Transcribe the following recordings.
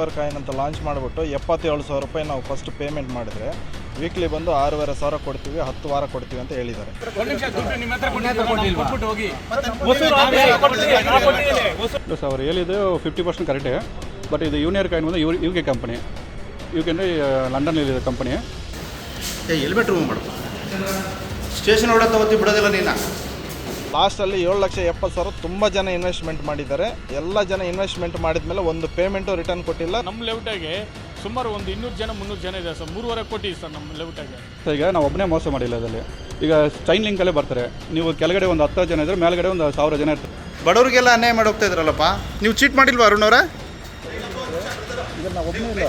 ಯೂನಿವರ್ coin ಅಂತ launch ಮಾಡಿಬಿಟ್ಟು ಎಪ್ಪತ್ತೇಳು ಸಾವಿರ ರೂಪಾಯಿ ನಾವು ಫಸ್ಟ್ ಪೇಮೆಂಟ್ ಮಾಡಿದರೆ ವೀಕ್ಲಿ ಬಂದು ಆರೂವರೆ ಸಾವಿರ ಕೊಡ್ತೀವಿ ಹತ್ತು ವಾರ ಕೊಡ್ತೀವಿ ಅಂತ ಹೇಳಿದ್ದಾರೆ. ಅವ್ರು ಹೇಳಿದ್ದು ಫಿಫ್ಟಿ ಪರ್ಸೆಂಟ್ ಕರೆಕ್ಟೇ ಬಟ್ ಇದು ಯೂನಿಯರ್ ಕಾಯಿನ್ ಬಂದು U U K company U K ಅಂದರೆ ಲಂಡನ್ನಲ್ಲಿದೆ ಕಂಪನಿ ಎಲ್ಲಿ ರಿಮೂವ್ ಮಾಡಪ್ಪ ಸ್ಟೇಷನ್ ಹೊಡೆ ತಗೋತಿ ಬಿಡೋದಿಲ್ಲ ನೀನು. ಲಾಸ್ಟಲ್ಲಿ ಏಳು ಲಕ್ಷ ಎಪ್ಪತ್ತು ಸಾವಿರ ತುಂಬ ಜನ ಇನ್ವೆಸ್ಟ್ಮೆಂಟ್ ಮಾಡಿದ್ದಾರೆ. ಎಲ್ಲ ಜನ ಇನ್ವೆಸ್ಟ್ಮೆಂಟ್ ಮಾಡಿದ ಮೇಲೆ ಒಂದು ಪೇಮೆಂಟು ರಿಟರ್ನ್ ಕೊಟ್ಟಿಲ್ಲ. ನಮ್ಮ ಲೆವೆಟಾಗೆ ಸುಮಾರು ಒಂದು ಇನ್ನೂರು ಜನ ಮುನ್ನೂರು ಜನ ಇದೆ ಸರ್. ಮೂರುವರೆ ಕೋಟಿ ಸರ್ ನಮ್ಮ ಲೆವೆಟಾಗೆ ಸರ್ ಈಗ ನಾವು ಒಬ್ಬನೇ ಮೋಸ ಮಾಡಿಲ್ಲ ಅದರಲ್ಲಿ ಈಗ ಚೈನ್ ಲಿಂಕಲ್ಲೇ ಬರ್ತಾರೆ. ನೀವು ಕೆಳಗಡೆ ಒಂದು ಹತ್ತು ಜನ ಇದ್ದರೆ ಮೇಲ್ಗಡೆ ಒಂದು ಸಾವಿರ ಜನ ಇರ್ತಾರೆ. ಬಡವರಿಗೆಲ್ಲ ಅನ್ಯಾಯ ಮಾಡಿ ಹೋಗ್ತಾ ಇದ್ರಲ್ಲಪ್ಪ. ನೀವು ಚೀಟ್ ಮಾಡಿಲ್ವಾ ಅರುಣ್ ಅವರ?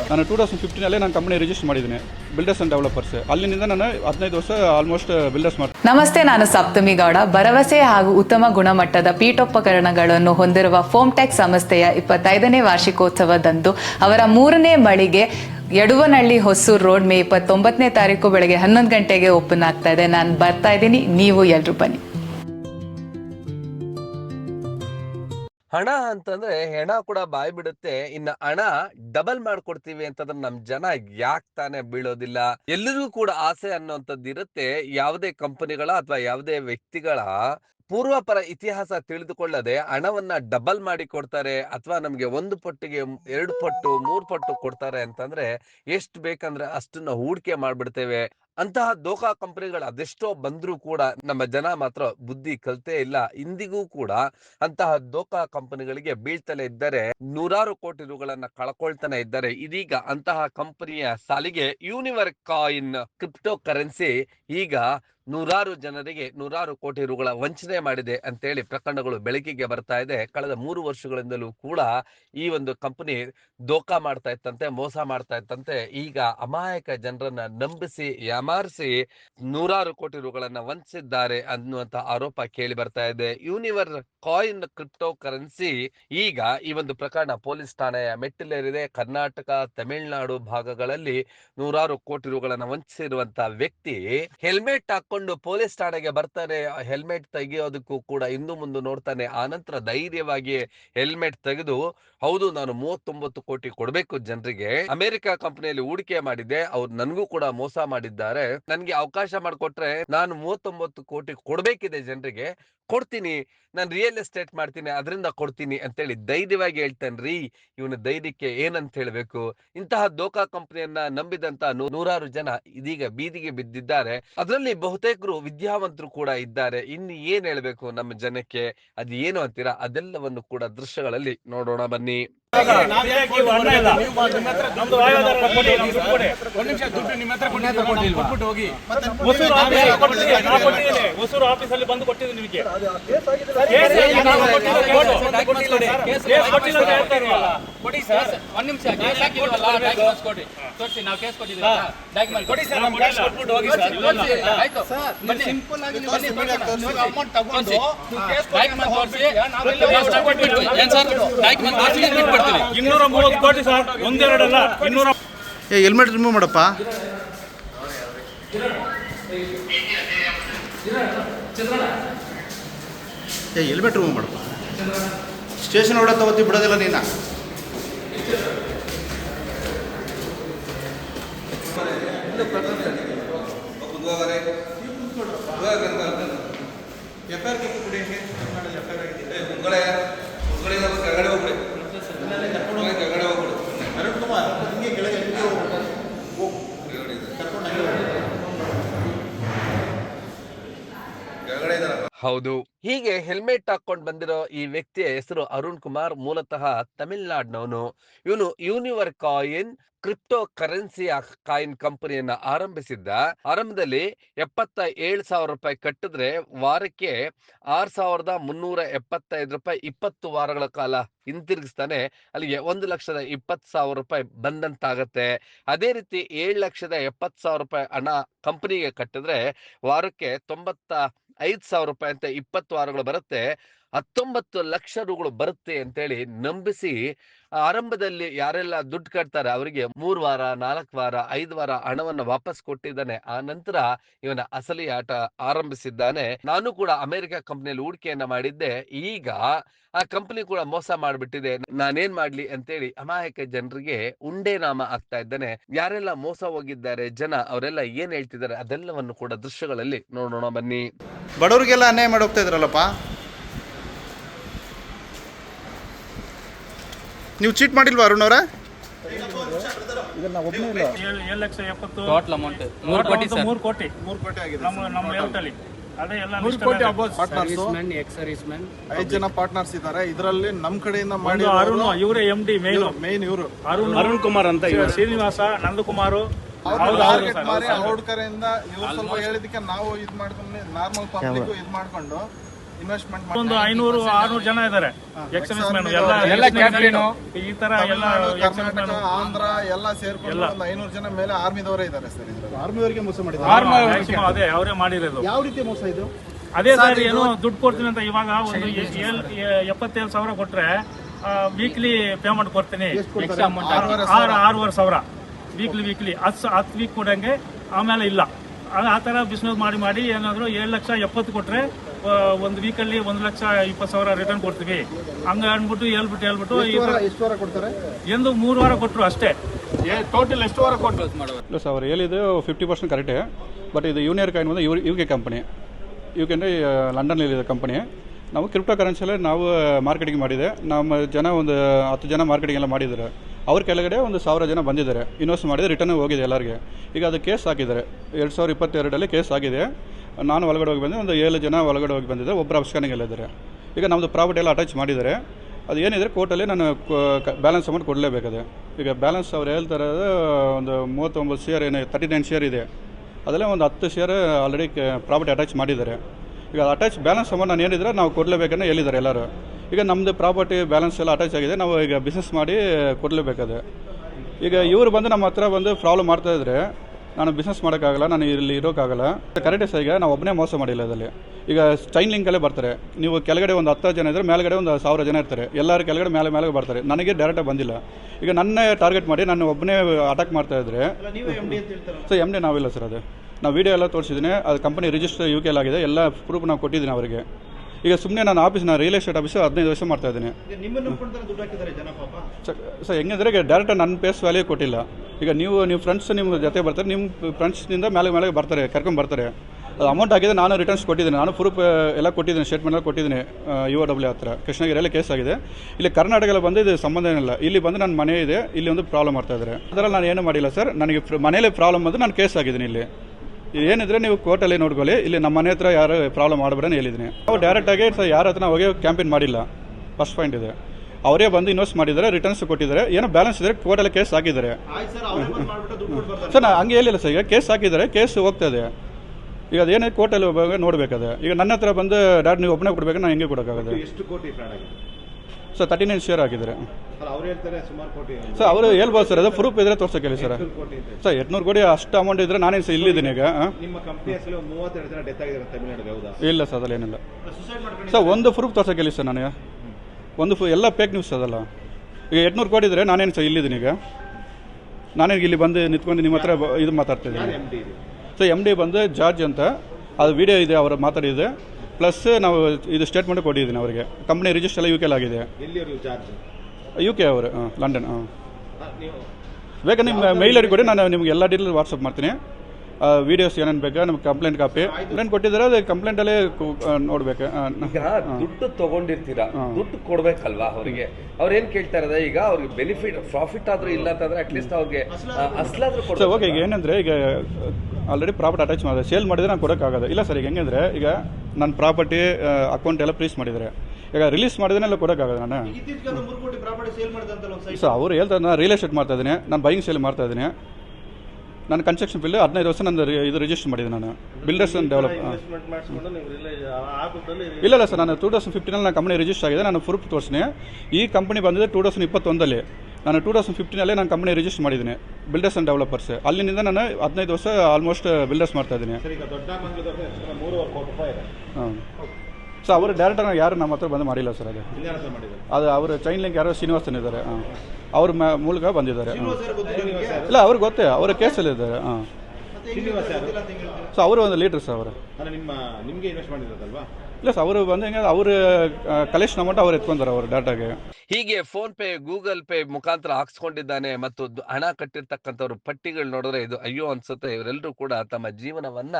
ನಾನು ಟೂ ತೌಸಂಡ್ ಫಿಫ್ಟೀನಲ್ಲೇ ನಾನು ಕಂಪನಿ ರಿಜಿಸ್ಟರ್ ಮಾಡಿದ್ದೀನಿ ಬಿಲ್ಡರ್ಸ್ ಅಂಡ್ ಡೆವಲಪರ್ಸ್ ಅಲ್ಲಿನಿಂದ ನಾನು ಹದಿನೈದು ವರ್ಷ ಆಲ್ಮೋಸ್ಟ್ ಬಿಲ್ಡರ್ಸ್ ಮಾಡಿ ನಮಸ್ತೆ ನಾನು ಸಪ್ತಮಿ ಗೌಡ. ಭರವಸೆ ಹಾಗೂ ಉತ್ತಮ ಗುಣಮಟ್ಟದ ಪೀಠೋಪಕರಣಗಳನ್ನು ಹೊಂದಿರುವ ಫೋಮ್ಟೆಕ್ ಸಂಸ್ಥೆಯ ಇಪ್ಪತ್ತೈದನೇ ವಾರ್ಷಿಕೋತ್ಸವದಂದು ಅವರ ಮೂರನೇ ಮಳಿಗೆ ಯಡುವನಹಳ್ಳಿ ಹೊಸೂರು ರೋಡ್ ಮೇ ಇಪ್ಪತ್ತೊಂಬತ್ತನೇ ತಾರೀಕು ಬೆಳಗ್ಗೆ ಹನ್ನೊಂದು ಗಂಟೆಗೆ ಓಪನ್ ಆಗ್ತಾ ಇದೆ. ನಾನು ಬರ್ತಾ ಇದ್ದೀನಿ ನೀವು ಎಲ್ಲರೂ ಬನ್ನಿ. ಹಣ ಅಂತಂದ್ರೆ ಹೆಣ ಕೂಡ ಬಾಯಿ ಬಿಡುತ್ತೆ. ಇನ್ನ ಹಣ ಡಬಲ್ ಮಾಡ್ಕೊಡ್ತೀವಿ ಅಂತಂದ್ರೆ ನಮ್ ಜನ ಯಾಕ್ ತಾನೇ ಬೀಳೋದಿಲ್ಲ. ಎಲ್ಲರಿಗೂ ಕೂಡ ಆಸೆ ಅನ್ನೋಂಥದ್ದು ಇರುತ್ತೆ. ಯಾವುದೇ ಕಂಪನಿಗಳ ಅಥವಾ ಯಾವುದೇ ವ್ಯಕ್ತಿಗಳ ಪೂರ್ವಪರ ಇತಿಹಾಸ ತಿಳಿದುಕೊಳ್ಳದೆ ಹಣವನ್ನ ಡಬಲ್ ಮಾಡಿ ಕೊಡ್ತಾರೆ ಅಥವಾ ನಮ್ಗೆ ಒಂದು ಪಟ್ಟಿಗೆ ಎರಡು ಪಟ್ಟು, ಮೂರು ಪಟ್ಟು ಕೊಡ್ತಾರೆ ಅಂತಂದ್ರೆ ಎಷ್ಟು ಬೇಕಂದ್ರೆ ಅಷ್ಟನ್ನ ಹೂಡಿಕೆ ಮಾಡ್ಬಿಡ್ತೇವೆ. ಅಂತಹ ದೋಖಾ ಕಂಪನಿಗಳು ಅದೆಷ್ಟೋ ಬಂದ್ರೂ ಕೂಡ ನಮ್ಮ ಜನ ಮಾತ್ರ ಬುದ್ಧಿ ಕಲ್ತೇ ಇಲ್ಲ. ಇಂದಿಗೂ ಕೂಡ ಅಂತಹ ದೋಖಾ ಕಂಪನಿಗಳಿಗೆ ಬೀಳ್ತಲೇ ಇದ್ದರೆ, ನೂರಾರು ಕೋಟಿ ರುಗಳನ್ನ ಕಳ್ಕೊಳ್ತಾನೆ ಇದ್ದಾರೆ. ಇದೀಗ ಅಂತಹ ಕಂಪನಿಯ ಸಾಲಿಗೆ ಯೂನಿವರ್ ಕಾಯಿನ್ ಕ್ರಿಪ್ಟೋ ಕರೆನ್ಸಿ ಈಗ ನೂರಾರು ಜನರಿಗೆ ನೂರಾರು ಕೋಟಿ ರುಗಳ ವಂಚನೆ ಮಾಡಿದೆ ಅಂತೇಳಿ ಪ್ರಕರಣಗಳು ಬೆಳಕಿಗೆ ಬರ್ತಾ ಇದೆ. ಕಳೆದ ಮೂರು ವರ್ಷಗಳಿಂದಲೂ ಕೂಡ ಈ ಒಂದು ಕಂಪನಿ ದೋಖಾ ಮಾಡ್ತಾ ಇತ್ತಂತೆ, ಮೋಸ ಮಾಡ್ತಾ ಇತ್ತಂತೆ. ಈಗ ಅಮಾಯಕ ಜನರನ್ನ ನಂಬಿಸಿ, ಯಮಾರಿಸಿ ನೂರಾರು ಕೋಟಿ ರುಗಳನ್ನ ವಂಚಿಸಿದ್ದಾರೆ ಅನ್ನುವಂತ ಆರೋಪ ಕೇಳಿ ಬರ್ತಾ ಇದೆ. ಯೂನಿವರ್ ಕಾಯಿನ್ ಕ್ರಿಪ್ಟೋ ಕರೆನ್ಸಿ ಈಗ ಈ ಒಂದು ಪ್ರಕರಣ ಪೊಲೀಸ್ ಠಾಣೆಯ ಮೆಟ್ಟಿಲೇರಿದೆ. ಕರ್ನಾಟಕ, ತಮಿಳುನಾಡು ಭಾಗಗಳಲ್ಲಿ ನೂರಾರು ಕೋಟಿ ರುಗಳನ್ನ ವಂಚಿಸಿರುವಂತ ವ್ಯಕ್ತಿ ಹೆಲ್ಮೆಟ್ ಹಾಕೊಂಡು ಪೊಲೀಸ್ ಠಾಣೆಗೆ ಬರ್ತಾನೆ ಹೆಲ್ಮೆಟ್ ತೆಗೆಯೋದಕ್ಕೂ ಕೂಡ ಇಂದು ಮುಂದೆ ನೋಡ್ತಾನೆ. ನಂತರ ಧೈರ್ಯವಾಗಿ ಹೆಲ್ಮೆಟ್ ತೆಗೆದು, ಹೌದು, ನಾನು ಮೂವತ್ತೊಂಬತ್ತು ಕೋಟಿ ಕೊಡಬೇಕು ಜನರಿಗೆ. ಅಮೆರಿಕ ಕಂಪನಿಯಲ್ಲಿ ಹೂಡಿಕೆ ಮಾಡಿದ್ದೆ, ಅವ್ರು ನನ್ಗೂ ಕೂಡ ಮೋಸ ಮಾಡಿದ್ದಾರೆ. ನನ್ಗೆ ಅವಕಾಶ ಮಾಡಿಕೊಟ್ರೆ ನಾನು ಮೂವತ್ತೊಂಬತ್ತು ಕೋಟಿ ಕೊಡಬೇಕಿದೆ ಜನರಿಗೆ. ಕೊಡ್ತೀನಿ, ನಾನು ರಿಯಲ್ ಎಸ್ಟೇಟ್ ಮಾಡ್ತೀನಿ, ಅದರಿಂದ ಕೊಡ್ತೀನಿ ಅಂತೇಳಿ ಧೈರ್ಯವಾಗಿ ಹೇಳ್ತಾನ್ರಿ ಇವನ ಧೈರ್ಯಕ್ಕೆ ಏನಂತ ಹೇಳಬೇಕು? ಇಂತಹ ದೋಖಾ ಕಂಪನಿಯನ್ನ ನಂಬಿದಂತ ನೂರಾರು ಜನ ಇದೀಗ ಬೀದಿಗೆ ಬಿದ್ದಿದ್ದಾರೆ. ಅದರಲ್ಲಿ ಬಹುತೇಕರು ವಿದ್ಯಾವಂತರು ಕೂಡ ಇದ್ದಾರೆ. ಇನ್ನು ಏನ್ ಹೇಳ್ಬೇಕು ನಮ್ಮ ಜನಕ್ಕೆ? ಅದು ಏನು ಅಂತೀರಾ? ಅದೆಲ್ಲವನ್ನು ಕೂಡ ದೃಶ್ಯಗಳಲ್ಲಿ ನೋಡೋಣ ಬನ್ನಿ. ಹೊಸೂರು ಆಫೀಸಲ್ಲಿ ಬಂದು ಕೊಟ್ಟಿದ್ದು ನಿಮಗೆ ಸರ್ ಒಂದ್ ನಿಮಿಷ ಕೊಡಿ ತೋರಿಸಿ ನಾವು ಸರ್ ಇನ್ನೂರ ಹೆಲ್ಮೆಟ್ ರಿಮೂವ್ ಮಾಡಪ್ಪ ಏ ಬನ್ನಿ ರಿಮೂವ್ ಮಾಡಪ್ಪ ಸ್ಟೇಷನ್ ಹೊಡ ತಗೋತಿ ಬಿಡೋದಿಲ್ಲ ನೀನ ಕೆಳಗಡೆ ಹೋಗ್ಬೇಕು ಡಾಕ್ಯುಮೆಂಟ್ ತೋರಿಸಿ ಬಿಟ್ಬಿಡ್ತೀವಿ ಇನ್ನೂರ ಮೂವತ್ತು ಕೋಟಿ ಹೌದು. ಹೀಗೆ ಹೆಲ್ಮೆಟ್ ಹಾಕೊಂಡ್ ಬಂದಿರೋ ಈ ವ್ಯಕ್ತಿಯ ಹೆಸರು ಅರುಣ್ ಕುಮಾರ್ ಮೂಲತಃ ತಮಿಳ್ನಾಡಿನವನು. ಇವನು ಯೂನಿವರ್ ಕಾಯಿನ್ ಕ್ರಿಪ್ಟೋ ಕರೆನ್ಸಿಯ ಕಾಯಿನ್ ಕಂಪನಿಯನ್ನ ಆರಂಭಿಸಿದ್ದ. ಆರಂಭದಲ್ಲಿ ಎಪ್ಪತ್ತ ಏಳು ಸಾವಿರ ರೂಪಾಯಿ ಕಟ್ಟಿದ್ರೆ ವಾರಕ್ಕೆ ಆರ್ ಸಾವಿರದ ಮುನ್ನೂರ ಎಪ್ಪತ್ತೈದು ರೂಪಾಯಿ ಇಪ್ಪತ್ತು ವಾರಗಳ ಕಾಲ ಹಿಂತಿರುಗಿಸ್ತಾನೆ. ಅಲ್ಲಿಗೆ ಒಂದು ಲಕ್ಷದ ಇಪ್ಪತ್ತು ಸಾವಿರ ರೂಪಾಯಿ ಬಂದಂತಾಗತ್ತೆ. ಅದೇ ರೀತಿ ಏಳು ಲಕ್ಷದ ಎಪ್ಪತ್ತು ಸಾವಿರ ರೂಪಾಯಿ ಹಣ ಕಂಪನಿಗೆ ಕಟ್ಟಿದ್ರೆ ವಾರಕ್ಕೆ ತೊಂಬತ್ತ ಐದು ಸಾವಿರ ರೂಪಾಯಿ ಅಂತ ಇಪ್ಪತ್ತು ವಾರಗಳು ಬರುತ್ತೆ. ಹತ್ತೊಂಬತ್ತು ಲಕ್ಷ ರುಗಳು ಬರುತ್ತೆ ಅಂತೇಳಿ ನಂಬಿಸಿ ಆರಂಭದಲ್ಲಿ ಯಾರೆಲ್ಲ ದುಡ್ಡು ಕಟ್ತಾರೆ ಅವರಿಗೆ ಮೂರ್ ವಾರ, ನಾಲ್ಕು ವಾರ, ಐದು ವಾರ ಹಣವನ್ನ ವಾಪಸ್ ಕೊಟ್ಟಿದ್ದಾನೆ. ಆ ನಂತರ ಇವನ ಅಸಲಿ ಆಟ ಆರಂಭಿಸಿದ್ದಾನೆ. ನಾನು ಕೂಡ ಅಮೆರಿಕ ಕಂಪನಿಯಲ್ಲಿ ಹೂಡಿಕೆಯನ್ನ ಮಾಡಿದ್ದೆ. ಈಗ ಆ ಕಂಪನಿ ಕೂಡ ಮೋಸ ಮಾಡ್ಬಿಟ್ಟಿದೆ. ನಾನೇನ್ ಮಾಡ್ಲಿ ಅಂತೇಳಿ ಅಮಾಯಕ ಜನರಿಗೆ ಉಂಡೆ ನಾಮ ಆಗ್ತಾ ಇದ್ದಾನೆ. ಯಾರೆಲ್ಲ ಮೋಸ ಹೋಗಿದ್ದಾರೆ, ಜನ ಅವರೆಲ್ಲ ಏನ್ ಹೇಳ್ತಿದ್ದಾರೆ ಅದೆಲ್ಲವನ್ನು ಕೂಡ ದೃಶ್ಯಗಳಲ್ಲಿ ನೋಡೋಣ ಬನ್ನಿ. ಬಡವರಿಗೆಲ್ಲ ಅನ್ಯಾಯ ಮಾಡೋಗ್ತಾ ಇದ್ರಲ್ಲಪ್ಪ. ನೀವು ಚೀಟ್ ಮಾಡಿಲ್ವಾ ಅರುಣ್ ಅವರ? ಏಳು ಲಕ್ಷ ಎಪ್ಪತ್ತು ಟೋಟಲ್ ಅಮೌಂಟ್ ಮೂರು ಕೋಟಿ ಸರ್. ಮೂರು ಕೋಟಿ. ಮೂರು ಕೋಟಿ ಆಗಿದೆ ನಮ್ಮ ನಮ್ಮ ಲೆವೆಟಲ್ಲಿ ಅದೇ ಎಲ್ಲ ಮೂರು ಕೋಟಿ ಪಾರ್ಟ್ನರ್ಸ್ ಎಕ್ಸ್ ಸರ್ವಿಸ್ಮನ್ ಐದು ಜನ ಪಾರ್ಟ್ನರ್ಸ್ ಇದ್ದಾರೆ. ಇದರಲ್ಲಿ ನಮ್ಮ ಕಡೆಯಿಂದ ಮಾಡಿ ಅರುಣ್ ಇವರೇ ಎಂ ಡಿ ಮೇನ್ ಮೇನ್ ಇವರು. ಅರುಣ್ ಅರುಣ್ ಕುಮಾರ್ ಅಂತ ಶ್ರೀನಿವಾಸ ನಂದಕುಮಾರು. ಅವ್ರ ಕಡೆಯಿಂದ ಇವ್ರು ಸ್ವಲ್ಪ ಹೇಳಿದಕ್ಕೆ ನಾವು ಇದ್ ಮಾಡ್ಕೊಂಡು ನಾರ್ಮಲ್ ಪಬ್ಲಿಕ್ ಇದ್ ಮಾಡ್ಕೊಂಡು ಇನ್ವೆಸ್ಟ್ಮೆಂಟ್ ಒಂದು ಐನೂರು ಆರ್ನೂರು ಜನ ಇದ್ದಾರೆ. ಮ್ಯಾನ್ ಎಲ್ಲ. ಈ ತರ ಎಲ್ಲ ಕರ್ನಾಟಕ ಆಂಧ್ರ ಎಲ್ಲ ಸೇರ್ಕೊಂಡು ಒಂದು ಐನೂರು ಜನ ಮೇಲೆ ಆರ್ಮಿದವರೇ ಇದ್ದಾರೆ ಸರ್ ಇದ್ರಲ್ಲಿ. ಆರ್ಮಿಯವರಿಗೆ ಮೋಸ ಮ್ಯಾಕ್ಸಿಮಮ್ ಅದೇ ಅವರೇ ಮಾಡಿರೋದು. ಯಾವ ರೀತಿ ಮೋಸ ಇದು? ಅದೇ ಸರ್ ಏನು ದುಡ್ಡು ಕೊಡ್ತೀನಿ ಅಂತ ಇವಾಗ ಒಂದು ಎಪ್ಪತ್ತೇಳು ಸಾವಿರ ಕೊಟ್ರೆ ವೀಕ್ಲಿ ಪೇಮೆಂಟ್ ಕೊಡ್ತೀನಿ. ಆರೂವರೆ ಸಾವಿರ. ವೀಕ್ಲಿ ವೀಕ್ಲಿ ಹತ್ತು ಹತ್ತು ವೀಕ್ ಕೊಡಂಗೆ ಆಮೇಲೆ ಇಲ್ಲ. ಆ- ಆ ಥರ ಬಿಸ್ನೆಸ್ ಮಾಡಿ ಮಾಡಿ ಏನಾದರೂ ಏಳು ಲಕ್ಷ ಎಪ್ಪತ್ತು ಕೊಟ್ಟರೆ ಒಂದು ವೀಕಲ್ಲಿ ಒಂದು ಲಕ್ಷ ಇಪ್ಪತ್ತು ಸಾವಿರ ರಿಟರ್ನ್ ಕೊಡ್ತೀವಿ. ಹಂಗೆ ಅಂದ್ಬಿಟ್ಟು ಹೇಳ್ಬಿಟ್ಟು ಹೇಳ್ಬಿಟ್ಟು ಈ ಥರ ಎಷ್ಟು ವಾರ ಕೊಡ್ತಾರೆ? ಎಂದು ಮೂರು ವಾರ ಕೊಟ್ಟರು ಅಷ್ಟೇ. ಟೋಟಲ್ ಎಷ್ಟು ವಾರ ಕೊಟ್ಟರು ಇಲ್ಲ ಸರ್ ಅವ್ರು ಹೇಳಿದ್ದು ಫಿಫ್ಟಿ ಪರ್ಸೆಂಟ್ ಕರೆಕ್ಟೇ ಬಟ್ ಇದು ಯೂನಿಯರ್ ಕಾಯಿನ್ ಬಂದು U K company U K ಅಂದರೆ ಲಂಡನ್ನಲ್ಲಿದೆ ಕಂಪನಿ ನಾವು ಕ್ರಿಪ್ಟೋ ಕರೆನ್ಸಿಯಲ್ಲೇ ನಾವು ಮಾರ್ಕೆಟಿಂಗ್ ಮಾಡಿದೆ. ನಮ್ಮ ಜನ ಒಂದು ಹತ್ತು ಜನ ಮಾರ್ಕೆಟಿಂಗ್ ಎಲ್ಲ ಮಾಡಿದ್ದಾರೆ. ಅವ್ರ ಕೆಳಗಡೆ ಒಂದು ಸಾವಿರ ಜನ ಬಂದಿದ್ದಾರೆ. ಇನ್ವೆಸ್ಟ್ ಮಾಡಿದ್ರೆ ರಿಟರ್ನ್ ಹೋಗಿದೆ ಎಲ್ಲರಿಗೆ. ಈಗ ಅದು ಕೇಸ್ ಹಾಕಿದ್ದಾರೆ. ಎರಡು ಸಾವಿರ ಇಪ್ಪತ್ತೆರಡರಲ್ಲಿ ಕೇಸ್ ಆಗಿದೆ. ನಾನು ಒಳಗಡೆ ಹೋಗಿ ಬಂದೆ, ಒಂದು ಏಳು ಜನ ಒಳಗಡೆ ಹೋಗಿ ಬಂದಿದ್ದೆ ಒಬ್ಬರು ಇದ್ದಾರೆ ಈಗ ನಮ್ಮದು ಪ್ರಾಪರ್ಟಿ ಎಲ್ಲ ಅಟ್ಯಾಚ್ ಮಾಡಿದ್ದಾರೆ. ಅದು ಏನಿದ್ರೆ ಕೋರ್ಟಲ್ಲಿ ನಾನು ಬ್ಯಾಲೆನ್ಸ್ ಅಮೌಂಟ್ ಕೊಡಲೇಬೇಕದೆ. ಈಗ ಬ್ಯಾಲೆನ್ಸ್ ಅವ್ರು ಹೇಳ್ತಾರೆ ಒಂದು ಮೂವತ್ತೊಂಬತ್ತು ಶೇರ್ ಏನು ತರ್ಟಿ ನೈನ್ ಶೇರ್ ಇದೆ. ಅದೆಲ್ಲ ಒಂದು ಹತ್ತು ಶೇರ್ ಆಲ್ರೆಡಿ ಪ್ರಾಪರ್ಟಿ ಅಟ್ಯಾಚ್ ಮಾಡಿದ್ದಾರೆ. ಈಗ ಅಟ್ಯಾಚ್ ಬ್ಯಾಲೆನ್ಸ್ ಅಮೌಂಟ್ ನಾನು ಏನಿದ್ರೆ ನಾವು ಕೊಡಲೇಬೇಕನ್ನ ಹೇಳಿದ್ದಾರೆ ಎಲ್ಲರೂ. ಈಗ ನಮ್ಮದು ಪ್ರಾಪರ್ಟಿ ಬ್ಯಾಲೆನ್ಸ್ ಎಲ್ಲ ಅಟ್ಯಾಚ್ ಆಗಿದೆ, ನಾವು ಈಗ ಬಿಸ್ನೆಸ್ ಮಾಡಿ ಕೊಡಲೇಬೇಕದೆ. ಈಗ ಇವರು ಬಂದು ನಮ್ಮ ಹತ್ರ ಬಂದು ಪ್ರಾಬ್ಲಮ್ ಮಾಡ್ತಾ ಇದ್ರೆ ನಾನು ಬಿಸ್ನೆಸ್ ಮಾಡೋಕ್ಕಾಗಲ್ಲ ನಾನು ಇಲ್ಲಿ ಇರೋಕ್ಕಾಗಲ್ಲ. ಕರೆಕ್ಟ್ ಸರ್ ಈಗ ನಾವು ಒಬ್ಬನೇ ಮೋಸ ಮಾಡಿಲ್ಲ ಅದರಲ್ಲಿ ಈಗ ಚೈನ್ ಲಿಂಕಲ್ಲೇ ಬರ್ತಾರೆ. ನೀವು ಕೆಳಗಡೆ ಒಂದು ಹತ್ತು ಜನ ಇದ್ದರೆ ಮೇಲ್ಗಡೆ ಒಂದು ಸಾವಿರ ಜನ ಇರ್ತಾರೆ. ಎಲ್ಲರೂ ಕೆಳಗಡೆ ಮೇಲೆ ಮೇಲೆ ಬರ್ತಾರೆ. ನನಗೆ ಡೈರೆಕ್ಟಾಗಿ ಬಂದಿಲ್ಲ. ಈಗ ನನ್ನೇ ಟಾರ್ಗೆಟ್ ಮಾಡಿ ನಾನು ಒಬ್ಬನೇ ಅಟ್ಯಾಕ್ ಮಾಡ್ತಾ ಇದ್ದರೆ ಸೊ ಎಂ ಡಿ ನಾವಿಲ್ಲ ಸರ್ ಅದು. ನಾವು ವೀಡಿಯೋ ಎಲ್ಲ ತೋರಿಸಿದ್ದೀನಿ ಅದು ಕಂಪನಿ ರಿಜಿಸ್ಟರ್ ಯು ಕೆ ಆಗಿದೆ. ಎಲ್ಲ ಪ್ರೂಫ್ ನಾವು ಕೊಟ್ಟಿದ್ದೀನಿ ಅವರಿಗೆ. ಈಗ ಸುಮ್ಮನೆ ನಾನು ಆಫೀಸ್ ನಾನು ರಿಯಲ್ ಎಸ್ಟೇಟ್ ಆಫೀಸು ಹದಿನೈದು ವರ್ಷ ಮಾಡ್ತಾ ಇದ್ದೀನಿ. ಸರ್ ಸರ್ ಹೆಂಗಂದ್ರೆ ಈಗ ಡೈರೆಕ್ಟ್ ನನ್ನ ಪೇಸ್ ವ್ಯಾಲ್ಯೂ ಕೊಟ್ಟಿಲ್ಲ. ಈಗ ನೀವು ನೀವು ಫ್ರೆಂಡ್ಸ್ ನಿಮ್ಮ ಜೊತೆ ಬರ್ತಾರೆ ನಿಮ್ಮ ಫ್ರೆಂಡ್ಸ್ನಿಂದ ಮೇಲೆ ಮೇಲೆ ಬರ್ತಾರೆ ಕರ್ಕೊಂಡು ಬರ್ತಾರೆ. ಅದು ಅಮೌಂಟ್ ಆಗಿದೆ ನಾನು ರಿಟರ್ನ್ಸ್ ಕೊಟ್ಟಿದ್ದೀನಿ. ನಾನು ಪ್ರೂಫ್ ಎಲ್ಲ ಕೊಟ್ಟಿದ್ದೀನಿ ಸ್ಟೇಟ್ಮೆಂಟ್ ಎಲ್ಲ ಕೊಟ್ಟಿದ್ದೀನಿ ಯು ಒ ಡಬ್ಲ್ಯೂ ಹತ್ರ ಕೃಷ್ಣಗಿರಿಯಲ್ಲಿ ಕೇಸ್ ಆಗಿದೆ. ಇಲ್ಲಿ ಕರ್ನಾಟಕದಲ್ಲಿ ಬಂದು ಇದು ಸಂಬಂಧ ಏನಿಲ್ಲ. ಇಲ್ಲಿ ಬಂದು ನನ್ನ ಮನೆ ಇದೆ ಇಲ್ಲಿ ಒಂದು ಪ್ರಾಬ್ಲಮ್ ಮಾಡ್ತಾ ಇದ್ದಾರೆ. ಅದರಲ್ಲಿ ನಾನು ಏನು ಮಾಡಿಲ್ಲ ಸರ್ ನನಗೆ ಮನೆಯಲ್ಲೇ ಮನೇಲಿ ಪ್ರಾಬ್ಲಮ್ ಬಂದು ನಾನು ಕೇಸ್ ಆಗಿದ್ದೀನಿ ಇಲ್ಲಿ. ಏನಿದ್ರೆ ನೀವು ಕೋರ್ಟಲ್ಲಿ ನೋಡ್ಕೊಳ್ಳಿ. ಇಲ್ಲಿ ನಮ್ಮ ಮನೆ ಹತ್ರ ಯಾರು ಪ್ರಾಬ್ಲಮ್ ಮಾಡಬೇಡ ಹೇಳಿದ್ದೀನಿ. ನಾವು ಡೈರೆಕ್ಟಾಗಿ ಸರ್ ಯಾರ ಹತ್ರ ಹೋಗಿ ಕ್ಯಾಂಪೇನ್ ಮಾಡಿಲ್ಲ. ಫಸ್ಟ್ ಪಾಯಿಂಟ್ ಇದೆ. ಅವರೇ ಬಂದು ಇನ್ವೆಸ್ಟ್ ಮಾಡಿದ್ದಾರೆ ರಿಟರ್ನ್ಸ್ ಕೊಟ್ಟಿದ್ದಾರೆ. ಏನೋ ಬ್ಯಾಲೆನ್ಸ್ ಇದ್ರೆ ಕೋರ್ಟಲ್ಲಿ ಕೇಸ್ ಹಾಕಿದ್ದಾರೆ. ಸರ್ ನಾ ಹಂಗೆ ಹೇಳಿಲ್ಲ ಸರ್. ಈಗ ಕೇಸ್ ಹಾಕಿದ್ದಾರೆ ಕೇಸ್ ಹೋಗ್ತಾ ಇದೆ. ಈಗ ಅದೇನೇ ಕೋರ್ಟಲ್ಲಿ ಹೋಗುವಾಗ ನೋಡಬೇಕಾದೆ. ಈಗ ನನ್ನ ಹತ್ರ ಬಂದು ಡ್ಯಾಡ್ ನೀವು ಒಬ್ಬನೇ ಕೊಡಬೇಕು ನಾನು ಹೆಂಗೆ ಕೊಡೋಕ್ಕಾಗದೆ ಎಷ್ಟು ಕೋಟಿ ಸರ್ ತರ್ಟಿ ನೈನ್ ಶೇರ್ ಆಗಿದ್ದಾರೆ ಅವ್ರು ಹೇಳ್ತಾರೆ ಸುಮಾರು ಕೋಟಿ ಸರ್ ಅವರು ಹೇಳ್ಬೋದು ಸರ್ ಅದು ಪ್ರೂಫ್ ಇದ್ರೆ ತೋರ್ಸಕ್ಕೆ ಹೇಳಿ ಸರ್. ಸರ್ ಎಂಟ್ನೂರು ಕೋಟಿ ಅಷ್ಟು ಅಮೌಂಟ್ ಇದ್ರೆ ನಾನೇನು ಸರ್ ಇಲ್ಲಿದ್ದೀನಿ ಈಗ ಇಲ್ಲ ಸರ್ ಅದಲ್ಲ ಏನಿಲ್ಲ. ಸರ್ ಒಂದು ಪ್ರೂಫ್ ತೋರ್ಸಕ್ಕೆ ಹೇಳಿ ಸರ್ ನನಗೆ. ಒಂದು ಫು ಎಲ್ಲ ಪೇಕ್ ನ್ಯೂಸ್ ಅದಲ್ಲ. ಈಗ ಎಂಟ್ನೂರು ಕೋಟಿ ಇದ್ರೆ ನಾನೇನು ಸರ್ ಇಲ್ಲಿದ್ದೀನಿ ಈಗ? ನಾನೇನು ಇಲ್ಲಿ ಬಂದು ನಿಂತ್ಕೊಂಡು ನಿಮ್ಮ ಹತ್ರ ಬ- ಇದು ಮಾತಾಡ್ತಿದ್ದೀನಿ. ಸರ್ ಎಂ ಡಿ ಬಂದು ಜಾರ್ಜ್ ಅಂತ ಅದು ವಿಡಿಯೋ ಇದೆ ಅವರು ಮಾತಾಡಿದೆ ಪ್ಲಸ್ ನಾವು ಇದು ಸ್ಟೇಟ್ಮೆಂಟ್ ಕೊಟ್ಟಿದ್ದೀನಿ ಅವರಿಗೆ. ಕಂಪ್ನಿ ರಿಜಿಸ್ಟರ್ ಎಲ್ಲ ಯು ಕೆಲ್ ಆಗಿದೆ. ಯು ಕೆ ಅವರು ಹಾಂ ಲಂಡನ್ ಹಾಂ ಬೇಕಾದ್ರೆ ನಿಮ್ಮ ಮೇಲ್ ಐಡಿ ಕೊಡಿ ನಾನು ನಿಮ್ಗೆ ಎಲ್ಲ ಡೀಟೇಲ್ ವಾಟ್ಸಪ್ ಮಾಡ್ತೀನಿ. ವೀಡಿಯೋಸ್ ಏನೇನು ಬೇಕಾ? ನಮ್ಗೆ ಕಂಪ್ಲೇಂಟ್ ಕಾಪಿ ಕಂಪ್ಲೇಂಟ್ ಕೊಟ್ಟಿದ್ದಾರೆ ಅದು ಕಂಪ್ಲೇಂಟಲ್ಲೇ ನೋಡ್ಬೇಕು. ಈಗ ದುಡ್ಡು ತಗೊಂಡಿರ್ತೀರಾ? ದುಡ್ಡು ಕೊಡ್ಬೇಕಲ್ವಾ ಅವರಿಗೆ? ಅವ್ರು ಏನ್ ಕೇಳ್ತಾ ಇರೋದ ಈಗ ಅವ್ರಿಗೆ ಬೆನಿಫಿಟ್ ಪ್ರಾಫಿಟ್ ಆದ್ರೂ ಇಲ್ಲ ಅಂತಂದ್ರೆ ಅಟ್ಲೀಸ್ಟ್ ಅವ್ರಿಗೆ ಅಸ್ಲಾದ್ರೂ ಸರ್ ಓಕೆ ಈಗ ಏನಂದ್ರೆ ಈಗ ಆಲ್ರೆಡಿ ಪ್ರಾಪರ್ಟಿ ಅಟ್ಯಾಚ್ ಮಾಡಿದೆ. ಸೇಲ್ ಮಾಡಿದ್ರೆ ನಾನು ಕೊಡೋಕ್ಕಾಗಲ್ಲ ಇಲ್ಲ ಸರ್ ಈಗ ಹೆಂಗಂದ್ರೆ ಈಗ ನನ್ನ ಪ್ರಾಪರ್ಟಿ ಅಕೌಂಟ್ ಎಲ್ಲ ಫ್ರೀಸ್ ಮಾಡಿದ್ದಾರೆ. ಈಗ ರಿಲೀಸ್ ಮಾಡಿದ್ರೆ ಎಲ್ಲ ಕೊಡೋಕ್ಕಾಗಲ್ಲ ನಾನು? ಸರ್ ಮೂರು ಕೋಟಿ ಪ್ರಾಪರ್ಟಿ ಸೇಲ್ ಮಾಡಿದಂತಲ್ಲ ಒಂದು ಸೊ ಅವ್ರು ಹೇಳ್ತಾರೆ ನಾನು ರಿಯಲ್ ಎಸ್ಟೇಟ್ ಮಾಡ್ತಾ ಇದ್ದೀನಿ ನಾನು ಬೈಯಿಂಗ್ ಸೇಲ್ ಮಾಡ್ತಾ ಇದ್ದೀನಿ. ನಾನು ಕನ್ಸ್ಟ್ರಕ್ಷನ್ ಬಿಲ್ ಹದಿನೈದು ವರ್ಷ ನಂದು ಇದು ರಿಜಿಸ್ಟರ್ ಮಾಡಿದೆ ನಾನು. ಬಿಲ್ಡರ್ಸ್ ಅಂಡ್ ಡೆವಲಪ್ ಇಲ್ಲ ಇಲ್ಲ ಸರ್ ನಾನು ಟೂ ತೌಸಂಡ್ ಫಿಫ್ಟೀನಲ್ಲಿ ನಾನು ಕಂಪನಿ ರಿಜಿಸ್ಟರ್ ಆಗಿದೆ. ನಾನು ಪ್ರೂಫ್ ತೋರಿಸ್ತೀನಿ. ಈ ಕಂಪನಿ ಬಂದಿದೆ ಟೂ ತೌಸಂಡ್ ಇಪ್ಪತ್ತೊಂದಲ್ಲಿ. ನಾನು ಟೂ ತೌಸಂಡ್ ಫಿಫ್ಟೀನಲ್ಲೇ ನಾನು ಕಂಪನಿ ರಿಜಿಸ್ಟರ್ ಮಾಡಿದ್ದೀನಿ ಬಿಲ್ಡರ್ಸ್ ಆ್ಯಂಡ್ ಡೆವಲಪರ್ಸ್ ಅಲ್ಲಿಂದ ನಾನು ಹದಿನೈದು ವರ್ಷ ಆಲ್ಮೋಸ್ಟ್ ಬಿಲ್ಡರ್ಸ್ ಮಾಡ್ತಾ ಇದ್ದೀನಿ. ಹಾಂ. ಸೊ ಅವರು ಡೈರೆಕ್ಟಾಗಿ ಯಾರು ನಮ್ಮ ಹತ್ರ ಬಂದು ಮಾಡಿಲ್ಲ ಸರ್ ಅದು ಅದು ಅವರು ಚೈನ್ ಲಿಂಕ್ ಯಾರೋ ಶ್ರೀನಿವಾಸನ್ ಇದ್ದಾರೆ. ಹಾಂ. ಅವ್ರ ಮೂಲಕ ಬಂದಿದ್ದಾರೆ. ಇಲ್ಲ ಅವ್ರಿಗೆ ಗೊತ್ತೇ. ಅವರ ಕೇಸಲ್ಲಿ ಇದ್ದಾರೆ. ಹಾಂ. ಸೊ ಅವರು ಒಂದು ಲೀಡ್ರ್ ಸರ್ ಅವರು. ಇಲ್ಲ ಸರ್ ಅವರು ಬಂದಂಗೆ ಅವ್ರ ಕಲೆಕ್ಷನ್ ಅಮೌಂಟ್ ಅವ್ರು ಎತ್ಕೊಂತಾರೆ ಅವರು ಡಾಟಾಗೆ ಹೀಗೆ ಫೋನ್ ಪೇ ಗೂಗಲ್ ಪೇ ಮುಖಾಂತರ ಹಾಕ್ಸ್ಕೊಂಡಿದ್ದಾನೆ ಮತ್ತು ಹಣ ಕಟ್ಟಿರ್ತಕ್ಕಂಥವ್ರ ಪಟ್ಟಿಗಳು ನೋಡಿದ್ರೆ ಇದು ಅಯ್ಯೋ ಅನ್ಸುತ್ತೆ. ಇವರೆಲ್ಲರೂ ಕೂಡ ತಮ್ಮ ಜೀವನವನ್ನ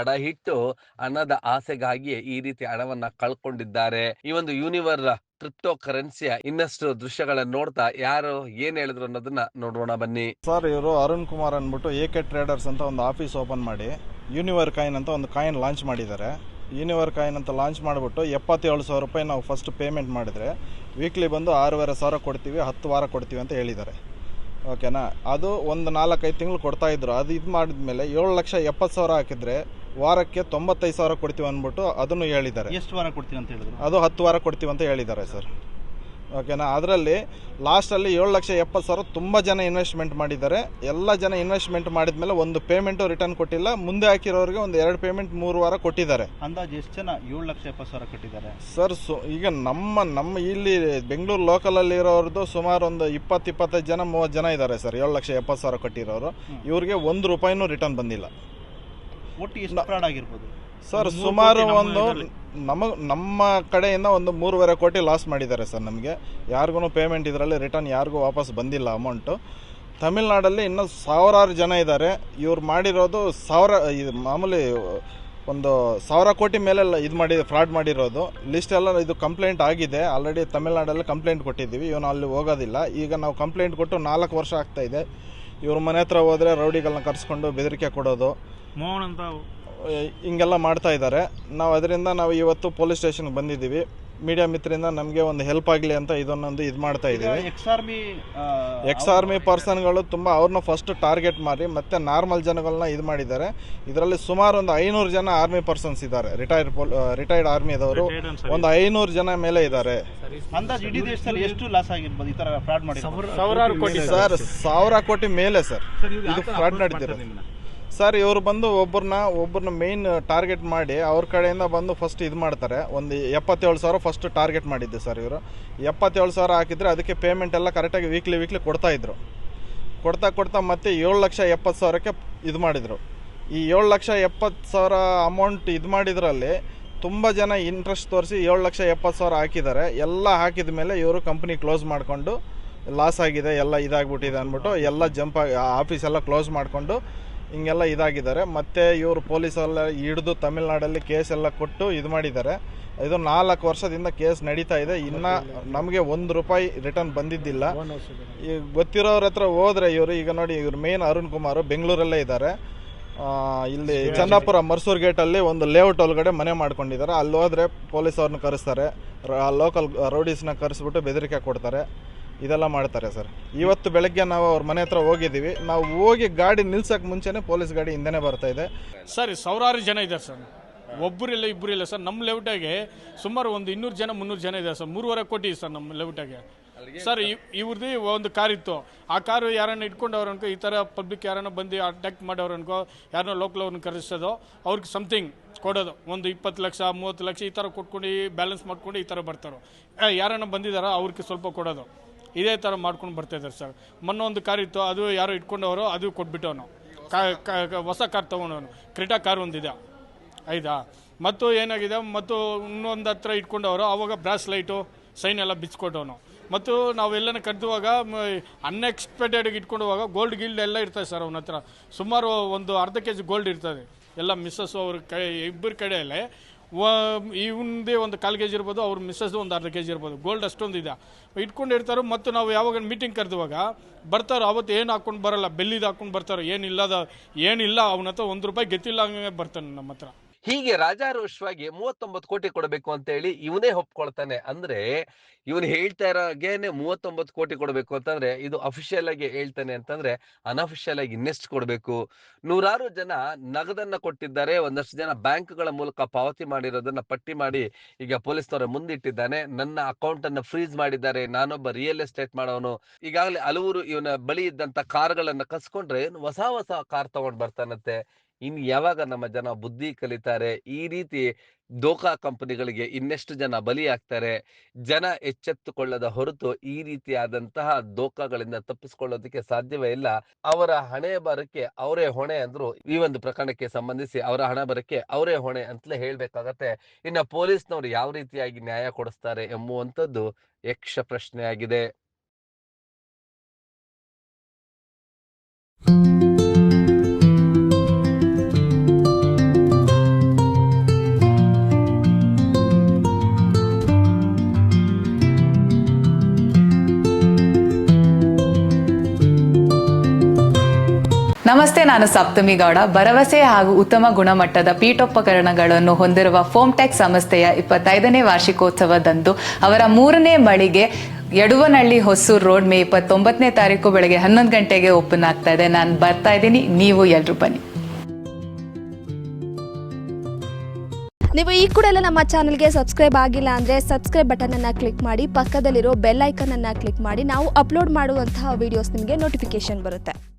ಅಡ ಇಟ್ಟು ಹಣದ ಆಸೆಗಾಗಿ ಈ ರೀತಿ ಹಣವನ್ನ ಕಳ್ಕೊಂಡಿದ್ದಾರೆ. ಈ ಒಂದು ಯೂನಿವರ್ ಕ್ರಿಪ್ಟೋ ಕರೆನ್ಸಿಯ ಇನ್ನಷ್ಟು ದೃಶ್ಯಗಳನ್ನ ನೋಡ್ತಾ ಯಾರು ಏನ್ ಹೇಳಿದ್ರು ಅನ್ನೋದನ್ನ ನೋಡೋಣ ಬನ್ನಿ. ಸರ್ ಇವರು ಅರುಣ್ ಕುಮಾರ್ ಅಂದ್ಬಿಟ್ಟು ಎ ಕೆ ಟ್ರೇಡರ್ಸ್ ಅಂತ ಒಂದು ಆಫೀಸ್ ಓಪನ್ ಮಾಡಿ ಯೂನಿವರ್ ಕಾಯಿನ್ ಅಂತ ಒಂದು ಕಾಯಿನ್ ಲಾಂಚ್ ಮಾಡಿದ್ದಾರೆ. ಯೂನಿವರ್ ಕಾಯಿನ್ ಅಂತ ಲಾಂಚ್ ಮಾಡಿಬಿಟ್ಟು ಎಪ್ಪತ್ತೇಳು ಸಾವಿರ ರೂಪಾಯಿ ನಾವು ಫಸ್ಟ್ ಪೇಮೆಂಟ್ ಮಾಡಿದರೆ ವೀಕ್ಲಿ ಬಂದು ಆರೂವರೆ ಸಾವಿರ ಕೊಡ್ತೀವಿ ಹತ್ತು ವಾರ ಕೊಡ್ತೀವಿ ಅಂತ ಹೇಳಿದ್ದಾರೆ. ಓಕೆನಾ ಅದು ಒಂದು ನಾಲ್ಕೈದು ತಿಂಗಳು ಕೊಡ್ತಾ ಇದ್ರು. ಅದು ಇದು ಮಾಡಿದ ಮೇಲೆ ಏಳು ಲಕ್ಷ ಎಪ್ಪತ್ತು ಸಾವಿರ ಹಾಕಿದರೆ ವಾರಕ್ಕೆ ತೊಂಬತ್ತೈದು ಸಾವಿರ ಕೊಡ್ತೀವಿ ಅಂದ್ಬಿಟ್ಟು ಅದನ್ನು ಹೇಳಿದ್ದಾರೆ. ಎಷ್ಟು ವಾರ ಕೊಡ್ತೀವಿ ಅಂತ ಹೇಳಿದ್ರು? ಅದು ಹತ್ತು ವಾರ ಕೊಡ್ತೀವಿ ಅಂತ ಹೇಳಿದ್ದಾರೆ ಸರ್ ಓಕೆನಾ ಅದರಲ್ಲಿ ಲಾಸ್ಟಲ್ಲಿ ಏಳು ಲಕ್ಷ ಎಪ್ಪತ್ತು ಸಾವಿರ ತುಂಬ ಜನ ಇನ್ವೆಸ್ಟ್ಮೆಂಟ್ ಮಾಡಿದ್ದಾರೆ. ಎಲ್ಲ ಜನ ಇನ್ವೆಸ್ಟ್ಮೆಂಟ್ ಮಾಡಿದ ಮೇಲೆ ಒಂದು ಪೇಮೆಂಟು ರಿಟರ್ನ್ ಕೊಟ್ಟಿಲ್ಲ. ಮುಂದೆ ಹಾಕಿರೋರಿಗೆ ಒಂದು ಎರಡು ಪೇಮೆಂಟ್ ಮೂರು ವಾರ ಕೊಟ್ಟಿದ್ದಾರೆ. ಅಂದಾಜು ಎಷ್ಟು ಜನ ಏಳು ಲಕ್ಷ ಎಪ್ಪತ್ತು ಸಾವಿರ ಕಟ್ಟಿದ್ದಾರೆ? ಸರ್ ಸೊ ಈಗ ನಮ್ಮ ನಮ್ಮ ಇಲ್ಲಿ ಬೆಂಗಳೂರು ಲೋಕಲಲ್ಲಿ ಇರೋರ್ದು ಸುಮಾರು ಒಂದು ಇಪ್ಪತ್ತು ಇಪ್ಪತ್ತೈದು ಜನ ಮೂವತ್ತು ಜನ ಇದ್ದಾರೆ ಸರ್ ಏಳು ಲಕ್ಷ ಎಪ್ಪತ್ತು ಸಾವಿರ ಕಟ್ಟಿರೋರು. ಇವ್ರಿಗೆ ಒಂದು ರೂಪಾಯಿನೂ ರಿಟರ್ನ್ ಬಂದಿಲ್ಲ. ಒಟ್ಟು ಎಷ್ಟು ಫ್ರಾಡ್ ಆಗಿರ್ಬೋದು? ಸರ್ ಸುಮಾರು ಒಂದು ಇದ್ರಲ್ಲಿ. ನಮ ನಮ್ಮ ಕಡೆಯಿಂದ ಒಂದು ಮೂರುವರೆ ಕೋಟಿ ಲಾಸ್ ಮಾಡಿದ್ದಾರೆ ಸರ್ ನಮಗೆ. ಯಾರಿಗೂ ಪೇಮೆಂಟ್ ಇದರಲ್ಲಿ ರಿಟರ್ನ್ ಯಾರಿಗೂ ವಾಪಸ್ ಬಂದಿಲ್ಲ ಅಮೌಂಟು ತಮಿಳ್ನಾಡಲ್ಲಿ ಇನ್ನೂ ಸಾವಿರಾರು ಜನ ಇದ್ದಾರೆ. ಇವ್ರು ಮಾಡಿರೋದು ಸಾವಿರ, ಇದು ಮಾಮೂಲಿ ಒಂದು ಸಾವಿರ ಕೋಟಿ ಮೇಲೆ ಇದು ಮಾಡಿ ಫ್ರಾಡ್ ಮಾಡಿರೋದು. ಲಿಸ್ಟ್ ಎಲ್ಲ ಇದು ಕಂಪ್ಲೇಂಟ್ ಆಗಿದೆ. ಆಲ್ರೆಡಿ ತಮಿಳ್ನಾಡಲ್ಲಿ ಕಂಪ್ಲೇಂಟ್ ಕೊಟ್ಟಿದ್ದೀವಿ. ಇವನು ಅಲ್ಲಿ ಹೋಗೋದಿಲ್ಲ. ಈಗ ನಾವು ಕಂಪ್ಲೇಂಟ್ ಕೊಟ್ಟು ನಾಲ್ಕು ವರ್ಷ ಆಗ್ತಾ ಇದೆ. ಇವ್ರ ಮನೆ ಹತ್ರ ಹೋದರೆ ರೌಡಿಗಳನ್ನ ಕರೆಸ್ಕೊಂಡು ಬೆದರಿಕೆ ಕೊಡೋದು. ಮೋಹನ್ ಅಂತ ಹಿಂಗೆಲ್ಲ ಮಾಡ್ತಾ ಇದ್ದಾರೆ. ನಾವು ಅದರಿಂದ ನಾವು ಇವತ್ತು ಪೊಲೀಸ್ ಸ್ಟೇಷನ್ಗೆ ಬಂದಿದ್ದೀವಿ. ಮೀಡಿಯಾ ಮಿತ್ರರಿಂದ ನಮಗೆ ಒಂದು ಹೆಲ್ಪ್ ಆಗಲಿ ಅಂತ ಇದನ್ನೊಂದು ಇದು ಮಾಡ್ತಾ ಇದ್ದೀವಿ. ಎಕ್ಸ್ ಆರ್ಮಿ ಎಕ್ಸ್ ಆರ್ಮಿ ಪರ್ಸನ್ಗಳು ತುಂಬ ಅವ್ರನ್ನ ಫಸ್ಟ್ ಟಾರ್ಗೆಟ್ ಮಾಡಿ ಮತ್ತೆ ನಾರ್ಮಲ್ ಜನಗಳನ್ನ ಇದು ಮಾಡಿದ್ದಾರೆ. ಇದರಲ್ಲಿ ಸುಮಾರು ಒಂದು ಐನೂರು ಜನ ಆರ್ಮಿ ಪರ್ಸನ್ಸ್ ಇದ್ದಾರೆ. ರಿಟೈರ್ಡ್ ರಿಟೈರ್ಡ್ ಆರ್ಮಿದವರು ಒಂದು ಐನೂರು ಜನ ಮೇಲೆ ಇದ್ದಾರೆ. ಅಂದಾಜು ಇಡೀ ದೇಶದಲ್ಲಿ ಎಷ್ಟು ಲಾಸ್ ಆಗಿರ್ಬೋದು ಈ ತರ ಫ್ರಾಡ್ ಮಾಡಿ ಸಾವಿರಾರು ಕೋಟಿ ಸರ್ ಸಾವಿರ ಕೋಟಿ ಮೇಲೆ ಸರ್ ಇದು ಫ್ರಾಡ್ ನಡೀತಿರೋದು ಸರ್, ಇವರು ಬಂದು ಒಬ್ಬರನ್ನ ಒಬ್ಬರನ್ನ ಮೇಯ್ನ್ ಟಾರ್ಗೆಟ್ ಮಾಡಿ ಅವ್ರ ಕಡೆಯಿಂದ ಬಂದು ಫಸ್ಟ್ ಇದು ಮಾಡ್ತಾರೆ. ಒಂದು ಎಪ್ಪತ್ತೇಳು ಸಾವಿರ ಫಸ್ಟ್ ಟಾರ್ಗೆಟ್ ಮಾಡಿದ್ದೆ ಸರ್ ಇವರು. ಎಪ್ಪತ್ತೇಳು ಸಾವಿರ ಹಾಕಿದರೆ ಅದಕ್ಕೆ ಪೇಮೆಂಟ್ ಎಲ್ಲ ಕರೆಕ್ಟಾಗಿ ವೀಕ್ಲಿ ವೀಕ್ಲಿ ಕೊಡ್ತಾಯಿದ್ರು ಕೊಡ್ತಾ ಕೊಡ್ತಾ ಮತ್ತೆ ಏಳು ಲಕ್ಷ ಎಪ್ಪತ್ತು ಸಾವಿರಕ್ಕೆ ಇದು ಮಾಡಿದರು. ಈ ಏಳು ಲಕ್ಷ ಎಪ್ಪತ್ತು ಸಾವಿರ ಅಮೌಂಟ್ ಇದು ಮಾಡಿದ್ರಲ್ಲಿ ತುಂಬ ಜನ ಇಂಟ್ರೆಸ್ಟ್ ತೋರಿಸಿ ಏಳು ಲಕ್ಷ ಎಪ್ಪತ್ತು ಸಾವಿರ ಹಾಕಿದ್ದಾರೆ. ಎಲ್ಲ ಹಾಕಿದ ಮೇಲೆ ಇವರು ಕಂಪ್ನಿ ಕ್ಲೋಸ್ ಮಾಡಿಕೊಂಡು ಲಾಸ್ ಆಗಿದೆ, ಎಲ್ಲ ಇದಾಗ್ಬಿಟ್ಟಿದೆ ಅಂದ್ಬಿಟ್ಟು ಎಲ್ಲ ಜಂಪ್ ಆಗಿ ಆಫೀಸೆಲ್ಲ ಕ್ಲೋಸ್ ಮಾಡಿಕೊಂಡು ಹಿಂಗೆಲ್ಲ ಇದಾಗಿದ್ದಾರೆ. ಮತ್ತು ಇವರು ಪೊಲೀಸೆಲ್ಲ ಹಿಡಿದು ತಮಿಳ್ನಾಡಲ್ಲಿ ಕೇಸ್ ಎಲ್ಲ ಕೊಟ್ಟು ಇದು ಮಾಡಿದ್ದಾರೆ. ಇದು ನಾಲ್ಕು ವರ್ಷದಿಂದ ಕೇಸ್ ನಡೀತಾ ಇದೆ. ಇನ್ನು ನಮಗೆ ಒಂದು ರೂಪಾಯಿ ರಿಟರ್ನ್ ಬಂದಿದ್ದಿಲ್ಲ. ಈಗ ಗೊತ್ತಿರೋರ ಹತ್ರ ಹೋದರೆ ಇವರು, ಈಗ ನೋಡಿ ಇವ್ರು ಮೇನ್ ಅರುಣ್ ಕುಮಾರ್ ಬೆಂಗಳೂರಲ್ಲೇ ಇದ್ದಾರೆ. ಇಲ್ಲಿ ಚಂದಾಪುರ ಮರ್ಸೂರ್ ಗೇಟಲ್ಲಿ ಒಂದು ಲೇಔಟ್ ಒಳಗಡೆ ಮನೆ ಮಾಡ್ಕೊಂಡಿದ್ದಾರೆ. ಅಲ್ಲಿ ಹೋದರೆ ಪೊಲೀಸ್ ಅವ್ರನ್ನ ಕರೆಸ್ತಾರೆ ಲೋಕಲ್ ರೌಡೀಸ್ನ ಕರೆಸ್ಬಿಟ್ಟು ಬೆದರಿಕೆ ಕೊಡ್ತಾರೆ. ಇದೆಲ್ಲ ಮಾಡ್ತಾರೆ ಸರ್. ಇವತ್ತು ಬೆಳಗ್ಗೆ ನಾವು ಅವ್ರ ಮನೆ ಹತ್ರ ಹೋಗಿದ್ದೀವಿ. ನಾವು ಹೋಗಿ ಗಾಡಿ ನಿಲ್ಸಕ್ಕೆ ಮುಂಚೆನೇ ಪೊಲೀಸ್ ಗಾಡಿ ಹಿಂದೆನೇ ಬರ್ತಾ ಇದೆ. ಸರ್ ಸಾವಿರಾರು ಜನ ಇದ್ದಾರೆ ಸರ್. ಒಬ್ಬರಿಲ್ಲ, ಇಬ್ಬರಿಲ್ಲ ಸರ್. ನಮ್ಮ ಲೆಔಟಾಗೆ ಸುಮಾರು ಒಂದು ಇನ್ನೂರು ಜನ, ಮುನ್ನೂರು ಜನ ಇದೆ ಸರ್. ಮೂರುವರೆ ಕೋಟಿ ಸರ್ ನಮ್ಮ ಲೆಔಟಾಗೆ. ಸರ್ ಇವ್ರದ್ದು ಒಂದು ಕಾರ್ ಇತ್ತು. ಆ ಕಾರು ಯಾರನ್ನ ಇಟ್ಕೊಂಡವ್ರು ಅನ್ಕೋ, ಈ ಥರ ಪಬ್ಲಿಕ್ ಯಾರನ್ನ ಬಂದು ಅಟ್ಯಾಕ್ ಮಾಡೋರು ಅನ್ಕೋ, ಯಾರನ್ನ ಲೋಕಲ್ ಅವ್ರನ್ನ ಕರೆಸೋದು, ಅವ್ರಿಗೆ ಸಮಥಿಂಗ್ ಕೊಡೋದು. ಒಂದು ಇಪ್ಪತ್ತು ಲಕ್ಷ, ಮೂವತ್ತು ಲಕ್ಷ ಈ ಥರ ಕೊಟ್ಕೊಂಡು ಬ್ಯಾಲೆನ್ಸ್ ಮಾಡ್ಕೊಂಡು ಈ ಥರ ಬರ್ತಾರೆ ಯಾರನ್ನ ಬಂದಿದ್ದಾರೋ ಅವ್ರಿಗೆ ಸ್ವಲ್ಪ ಕೊಡೋದು. ಇದೇ ಥರ ಮಾಡ್ಕೊಂಡು ಬರ್ತಾ ಇದ್ದಾರೆ ಸರ್. ಮೊನ್ನೆ ಒಂದು ಕಾರ್ ಇತ್ತು, ಅದು ಯಾರೋ ಇಟ್ಕೊಂಡವರು, ಅದು ಕೊಟ್ಬಿಟ್ಟವನು. ಹೊಸ ಕಾರ್ ತೊಗೊಂಡವನು. ಕ್ರಿಟಾ ಕಾರ್ ಒಂದಿದೆ ಆಯ್ತಾ ಮತ್ತು ಏನಾಗಿದೆ, ಮತ್ತು ಇನ್ನೊಂದು ಹತ್ರ ಇಟ್ಕೊಂಡವರು, ಅವಾಗ ಬ್ರಾಸ್ ಲೈಟು, ಸೈನ್ ಎಲ್ಲ ಬಿಚ್ಕೊಟ್ಟವನು. ಮತ್ತು ನಾವೆಲ್ಲನ ಕರೆದುವಾಗ ಅನ್ಎಕ್ಸ್ಪೆಕ್ಟೆಡ್ ಇಟ್ಕೊಂಡುವಾಗ ಗೋಲ್ಡ್ ಗಿಲ್ಡ್ ಎಲ್ಲ ಇರ್ತದೆ ಸರ್ ಅವನ ಹತ್ರ. ಸುಮಾರು ಒಂದು ಅರ್ಧ ಕೆ ಜಿ ಗೋಲ್ಡ್ ಇರ್ತದೆ. ಎಲ್ಲ ಮಿಸ್ಸಸ್ ಅವ್ರ ಕೈ, ಇಬ್ಬರ ಕಡೆಯಲ್ಲೇ. ಇವಂದೇ ಒಂದು ಕಾಲು ಕೆ ಜಿ ಇರ್ಬೋದು, ಅವ್ರ ಮಿಸ್ಸಸ್ ಒಂದು ಅರ್ಧ ಕೆ ಜಿ ಇರ್ಬೋದು. ಗೋಲ್ಡ್ ಅಷ್ಟೊಂದು ಇದೆ. ಇಟ್ಕೊಂಡಿರ್ತಾರೋ ಮತ್ತು ನಾವು ಯಾವಾಗ ಮೀಟಿಂಗ್ ಕರೆದುವಾಗ ಬರ್ತಾರೋ, ಅವತ್ತು ಏನು ಹಾಕ್ಕೊಂಡು ಬರೋಲ್ಲ ಬೆಲ್ಲಿದು ಹಾಕ್ಕೊಂಡು ಬರ್ತಾರೋ, ಏನಿಲ್ಲದ, ಏನಿಲ್ಲ ಅವನ ಹತ್ರ ಒಂದು ರೂಪಾಯಿ ಗೆತ್ತಿಲ್ಲ ಹಂಗೆ ಬರ್ತಾನೆ ನಮ್ಮ ಹತ್ರ ಹೀಗೆ ರಾಜಾರೋಷವಾಗಿ ಮೂವತ್ತೊಂಬತ್ತು ಕೋಟಿ ಕೊಡಬೇಕು ಅಂತ ಹೇಳಿ ಇವನೇ ಒಪ್ಕೊಳ್ತಾನೆ. ಅಂದ್ರೆ ಇವನು ಹೇಳ್ತಾ ಇರೋಗೇನೆ ಮೂವತ್ತೊಂಬತ್ತು ಕೋಟಿ ಕೊಡಬೇಕು ಅಂತಂದ್ರೆ ಇದು ಅಫಿಷಿಯಲ್ ಆಗಿ ಹೇಳ್ತಾನೆ ಅಂತಂದ್ರೆ ಅನ್ಅಫಿಷಿಯಲ್ ಆಗಿ ಇನ್ನೆಷ್ಟು ಕೊಡಬೇಕು? ನೂರಾರು ಜನ ನಗದನ್ನ ಕೊಟ್ಟಿದ್ದಾರೆ. ಒಂದಷ್ಟು ಜನ ಬ್ಯಾಂಕ್ಗಳ ಮೂಲಕ ಪಾವತಿ ಮಾಡಿರೋದನ್ನ ಪಟ್ಟಿ ಮಾಡಿ ಈಗ ಪೊಲೀಸ್ನವರ ಮುಂದಿಟ್ಟಿದ್ದಾನೆ. ನನ್ನ ಅಕೌಂಟ್ ಅನ್ನ ಫ್ರೀಸ್ ಮಾಡಿದ್ದಾರೆ. ನಾನೊಬ್ಬ ರಿಯಲ್ ಎಸ್ಟೇಟ್ ಮಾಡೋನು. ಈಗಾಗಲೇ ಹಲವರು ಇವನ ಬಳಿ ಇದ್ದಂತ ಕಾರ್ಗಳನ್ನ ಕಸ್ಕೊಂಡ್ರೆ ಹೊಸ ಹೊಸ ಕಾರ್ ತಗೊಂಡ್ ಬರ್ತಾನಂತೆ. ಇನ್ ಯಾವಾಗ ನಮ್ಮ ಜನ ಬುದ್ಧಿ ಕಲಿತಾರೆ, ಈ ರೀತಿ ದೋಖಾ ಕಂಪನಿಗಳಿಗೆ ಇನ್ನೆಷ್ಟು ಜನ ಬಲಿಯಾಗ್ತಾರೆ, ಜನ ಎಚ್ಚೆತ್ತುಕೊಳ್ಳದ ಹೊರತು ಈ ರೀತಿಯಾದಂತಹ ದೋಖಾಗಳಿಂದ ತಪ್ಪಿಸಿಕೊಳ್ಳೋದಕ್ಕೆ ಸಾಧ್ಯವೇ ಇಲ್ಲ. ಅವರ ಹಣೆ ಬರಕ್ಕೆ ಅವರೇ ಹೊಣೆ ಅಂದ್ರು ಈ ಒಂದು ಪ್ರಕರಣಕ್ಕೆ ಸಂಬಂಧಿಸಿ ಅವರ ಹಣ ಬರಕ್ಕೆ ಅವರೇ ಹೊಣೆ ಅಂತಲೇ ಹೇಳ್ಬೇಕಾಗತ್ತೆ. ಇನ್ನು ಪೊಲೀಸ್ನವರು ಯಾವ ರೀತಿಯಾಗಿ ನ್ಯಾಯ ಕೊಡಿಸ್ತಾರೆ ಎಂಬುವಂಥದ್ದು ಯಕ್ಷ ಪ್ರಶ್ನೆ ನಮಸ್ತೆ, ನಾನು ಸಪ್ತಮಿ ಗೌಡ. ಭರವಸೆ ಹಾಗೂ ಉತ್ತಮ ಗುಣಮಟ್ಟದ ಪೀಠೋಪಕರಣಗಳನ್ನು ಹೊಂದಿರುವ ಫೋಮ್ಟೆಕ್ ಸಂಸ್ಥೆಯ ಇಪ್ಪತ್ತೈದನೇ ವಾರ್ಷಿಕೋತ್ಸವದಂದು ಅವರ ಮೂರನೇ ಮಳಿಗೆ ಯಡುವನಹಳ್ಳಿ ಹೊಸೂರು ರೋಡ್ ಮೇ ಇಪ್ಪತ್ತೊಂಬತ್ತನೇ ತಾರೀಕು ಬೆಳಗ್ಗೆ ಹನ್ನೊಂದು ಗಂಟೆಗೆ ಓಪನ್ ಆಗ್ತಾ ಇದೆ. ನಾನು ಬರ್ತಾ ಇದ್ದೀನಿ. ನೀವು ಎಲ್ಲರೂ ಬನ್ನಿ. ನೀವು ಈ ಕೂಡ ಎಲ್ಲ ನಮ್ಮ ಚಾನಲ್ಗೆ ಸಬ್ಸ್ಕ್ರೈಬ್ ಆಗಿಲ್ಲ ಅಂದರೆ ಸಬ್ಸ್ಕ್ರೈಬ್ ಬಟನನ್ನು ಕ್ಲಿಕ್ ಮಾಡಿ, ಪಕ್ಕದಲ್ಲಿರೋ ಬೆಲ್ ಐಕನನ್ನು ಕ್ಲಿಕ್ ಮಾಡಿ, ನಾವು ಅಪ್ಲೋಡ್ ಮಾಡುವಂತಹ ವಿಡಿಯೋಸ್ ನಿಮಗೆ ನೋಟಿಫಿಕೇಶನ್ ಬರುತ್ತೆ.